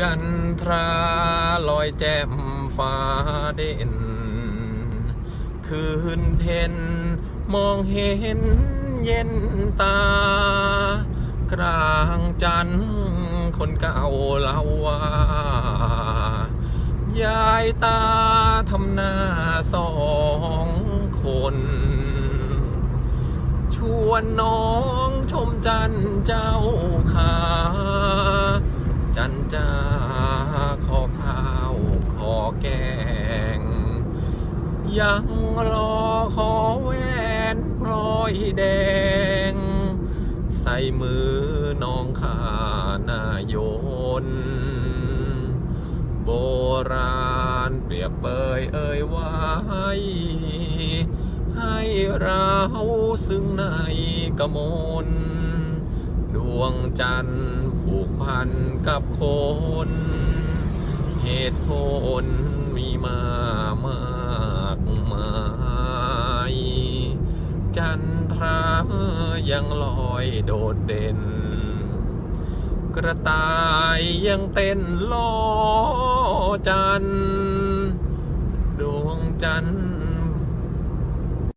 จันทราลอยแจ่มฟ้าเด่น คืนเพ็ญมองเห็นเย็นตา กลางจันคนเก่าเล่าว่า ยายตาทำหน้าสองคน ชวนน้องชมจันเจ้าขาจันจ้าขอข้าวขอแกง ยังรอขอแหวนพลอยแดง ใส่มือน้องขาหน้าโยน โบราณเปรียบเปยเอ่ยไว้ ให้เราซึ่งในกมลดวงจันทร์ผูกพันกับคน เหตุผลมีมามาก จันทรายังลอยโดดเด่น กระต่ายยังเต้นล้อจัน ดวงจันทร์